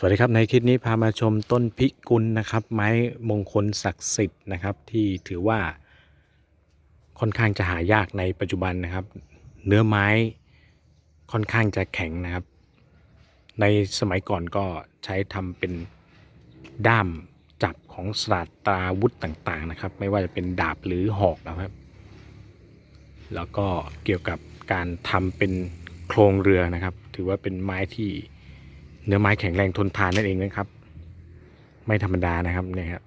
สวัสดีครับในคลิปนี้พามาชมต้นพิกุลนะครับ ไม้มงคลศักดิ์สิทธิ์นะครับ ที่ถือว่าค่อนข้างจะหายากในปัจจุบันนะครับ เนื้อไม้ค่อนข้างจะแข็งนะครับ ในสมัยก่อนก็ใช้ทำเป็นด้ามจับของศาสตราวุธต่างๆนะครับ ไม่ว่าจะเป็นดาบหรือหอกนะครับ แล้วก็เกี่ยวกับการทำเป็นโครงเรือนะครับ ถือว่าเป็นไม้ที่ เนื้อไม้แข็งแรงทนทานนั่นเองนะครับ ไม่ธรรมดานะครับเนี่ยครับ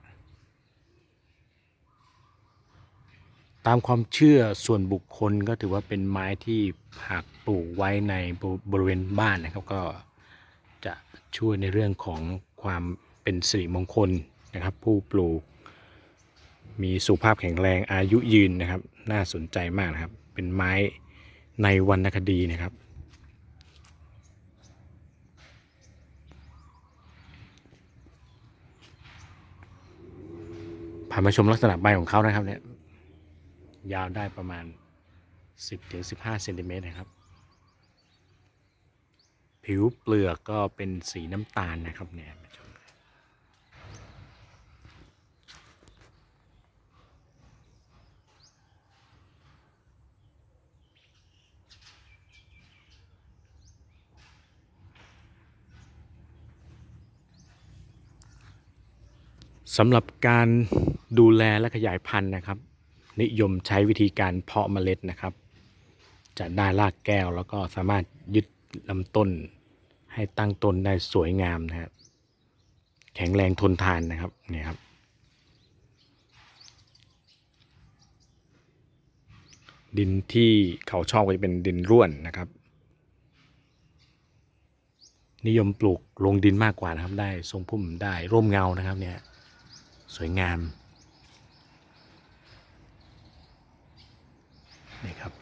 ตามความเชื่อส่วนบุคคลก็ถือว่าเป็นไม้ที่หากปลูกไว้ในบริเวณบ้านนะครับ ก็จะช่วยในเรื่องของความเป็นสิริมงคลนะครับ ผู้ปลูก มีสุขภาพแข็งแรงอายุยืนนะครับ น่าสนใจมากนะครับ เป็นไม้ในวรรณคดีนะครับ ผ่านมาชมลักษณะใบของเขานะครับ เนี่ย ยาวได้ประมาณ 10-15เซนติเมตรนะครับ ผิวเปลือกก็เป็นสีน้ำตาลนะครับเนี่ยมาชม สำหรับการดูแลและขยายพันธุ์นะครับ นิยมใช้วิธีการเพาะเมล็ดนะครับ จะได้รากแก้วแล้วก็สามารถยึดลำต้น ให้ตั้งต้นได้สวยงามนะครับแข็งแรงทนทานนะครับเนี่ยครับ ดินที่เขาชอบก็จะเป็นดินร่วนนะครับ นิยมปลูกลงดินมากกว่านะครับ ได้ทรงพุ่มได้ร่มเงานะครับเนี่ย สวยงามนี่ครับ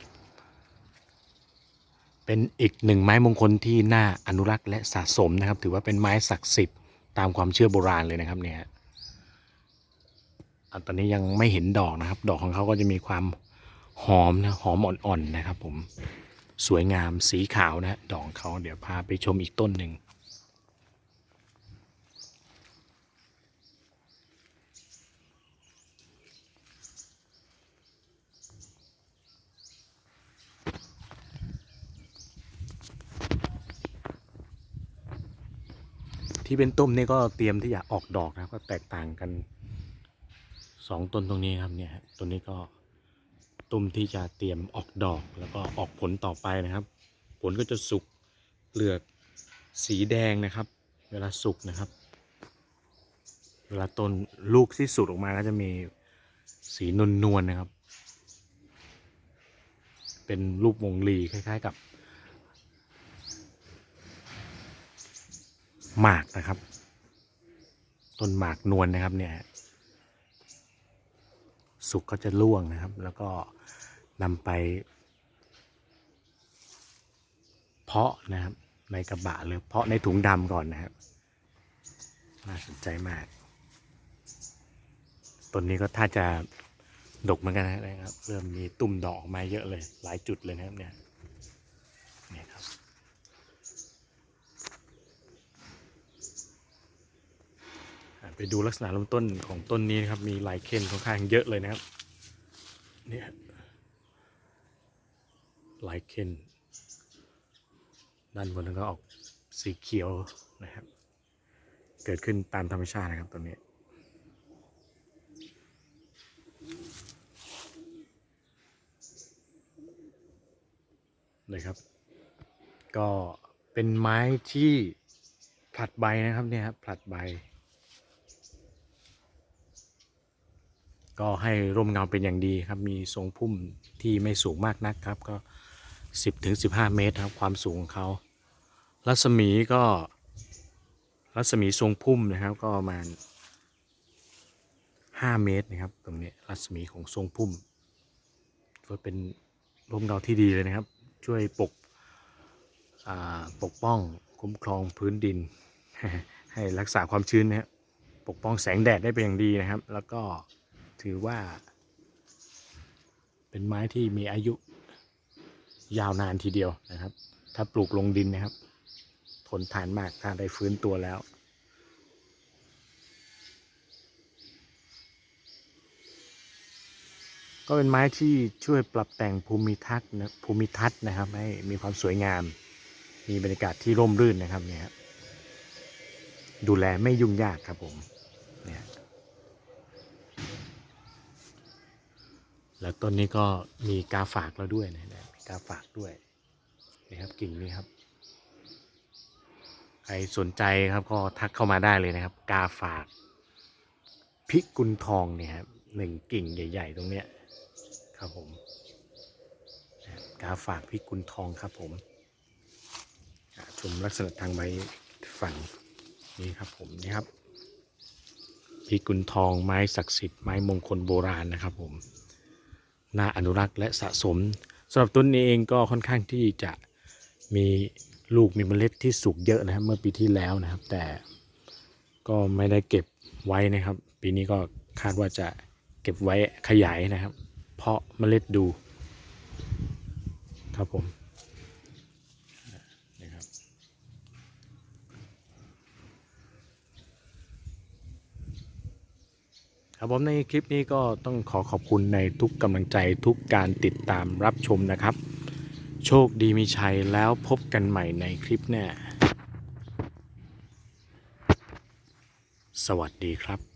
เป็นอีกหนึ่งไม้มงคลที่น่าอนุรักษ์และสะสมนะครับ ถือว่าเป็นไม้ศักดิ์สิทธิ์ตามความเชื่อโบราณเลยนะครับเนี่ยอะตอนนี้ยังไม่เห็นดอกนะครับ ดอกของเขาก็จะมีความหอมนะหอมอ่อนๆนะครับ ผมสวยงามสีขาวนะดอกเขาเดี๋ยวพาไปชมอีกต้นหนึ่ง ที่เป็นต้มนี่ก็เตรียมที่จะออกดอกนะครับก็แตกต่างกันสองต้นตรงนี้ครับเนี่ยต้นนี้ก็ต้มที่จะเตรียมออกดอกแล้วก็ออกผลต่อไปนะครับ ผลก็จะสุกเปลือกสีแดงนะครับ เวลาสุกนะครับ เวลาต้นลูกที่สุดออกมาก็จะมีสีนวลนวลๆนะครับ เป็นรูปวงลีคล้าย ๆ กับ หมากนะครับ ต้นหมากนวลนะครับเนี่ยสุกก็จะร่วงนะครับ แล้วก็นำไป เพาะนะครับ ในกระบะหรือเพาะในถุงดำก่อนนะครับน่าสนใจมากต้นนี้ก็ถ้าจะดกเหมือนกันนะครับ เริ่มมีตุ่มดอกออกมาเยอะเลย หลายจุดเลยนะครับเนี่ยเนี่ยครับ อ่า ไปดูลักษณะลำต้นของต้นนี้นะครับ มีลายเค้นค่อนข้างเยอะเลยนะครับ เนี่ยลายเค้นด้านบนนั้นก็ออกสีเขียวนะครับ เกิดขึ้นตามธรรมชาตินะครับตัวนี้เลยครับ ก็เป็นไม้ที่ผลัดใบนะครับเนี่ยครับผลัดใบ ก็ให้ร่มเงาเป็นอย่างดีครับ มีทรงพุ่มที่ไม่สูงมากนักครับ ก็ 10ถึง15 เมตรครับ ความสูงของเขา รัศมีก็ รัศมีทรงพุ่มนะครับ ก็ประมาณ 5 เมตรนะครับ ตรงนี้รัศมีของทรงพุ่มก็เป็นร่มเงาที่ดีเลยนะครับ ช่วยปกปกป้องคุ้มครองพื้นดิน ให้รักษาความชื้นนะครับปกป้องแสงแดดได้เป็นอย่างดีนะครับ แล้วก็ ถือว่า เป็นไม้ที่มีอายุยาวนานทีเดียวนะครับ ถ้าปลูกลงดินนะครับ ทนทานมากถ้าได้ฟื้นตัวแล้ว ก็เป็นไม้ที่ช่วยปรับแต่งภูมิทัศน์ะภูมิทัศน์นะครับ ให้มีความสวยงาม มีบรรยากาศที่ร่มรื่นนะครับเนี่ยดูแลไม่ยุ่งยากครับผม แล้วต้นนี้ก็มีกาฝากแล้วด้วยนะเนี่ยมีกาฝากด้วยนี่ครับกิ่งนี้ครับ ใครสนใจครับก็ทักเข้ามาได้เลยนะครับ กาฝากพิกุลทองเนี่ยครับหนึ่งกิ่งใหญ่ ๆ ตรงเนี้ยครับผมกาฝากพิกุลทองครับผมชมลักษณะทางใบฝั่งนี้ครับผมนี่ครับพิกุลทองไม้ศักดิ์สิทธิ์ไม้มงคลโบราณนะครับผม น่าอนุรักษ์และสะสมสำหรับต้นนี้เองก็ค่อนข้างที่จะมีลูกมีเมล็ดที่สุกเยอะนะครับ เมื่อปีที่แล้วนะครับ แต่ก็ไม่ได้เก็บไว้นะครับ ปีนี้ก็คาดว่าจะเก็บไว้ขยายนะครับ เพาะเมล็ดดูครับผมนะครับ ครับผมในคลิปนี้ก็ต้องขอขอบคุณในทุกกำลังใจทุกการติดตามรับชมนะครับ โชคดีมีชัยแล้วพบกันใหม่ในคลิปหน้า สวัสดีครับ